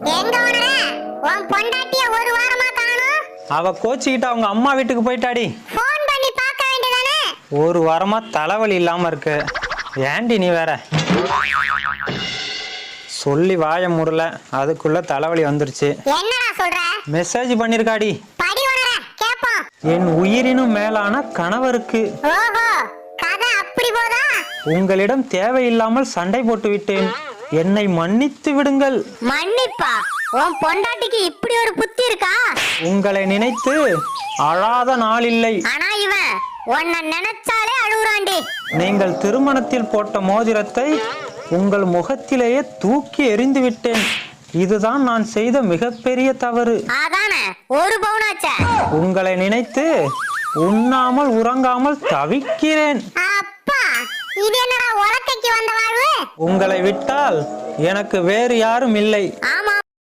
எங்க உணர உன் பொண்டாட்டிய ஒரு வாரமா காணும். அவ கோச்சிக்கிட்டு அவங்க அம்மா வீட்டுக்கு போயிட்டாடி. ஃபோன் பண்ணி பார்க்க வேண்டியதானே? ஒரு வாரமா தலைவலி இல்லாம இருக்கு. ஏண்டி நீ வேற? சொல்லி வாய முடல. அதுக்குள்ள தலைவலி வந்துருச்சு. என்னடா சொல்ற? மெசேஜ் பண்ணிருக்காடி. படி உணர கேப்போம். என் உயிரினும் மேலான கணவருக்கு ஓஹோ கதை அப்படி போதா? உங்களிடம் தேவையில்லாமல் சண்டை போட்டு விட்டேன் என்னை மன்னித்து விடுங்கள். மன்னிப்பா. உன் பொண்டாட்டிக்கு இப்படி ஒரு புத்தி இருக்கா? உங்களை நினைத்து அழாத நாள் இல்லை ஆனா இவன் உன்னை நினைச்சாலே அழுகுறாண்டி. நீங்கள் திருமணத்தில் போட்ட மோதிரத்தை உங்கள் முகத்திலேயே தூக்கி எறிந்து விட்டேன். இதுதான் நான் செய்த மிகப்பெரிய தவறு. அதானே ஒரு பவுனாச்சே. உங்களை நினைத்து உண்ணாமல் உறங்காமல் தவிக்கிறேன். அப்பா இது என்னடா வந்த வாழ்வு? உங்களை விட்டால் எனக்கு வேறு யாரும் இல்லை.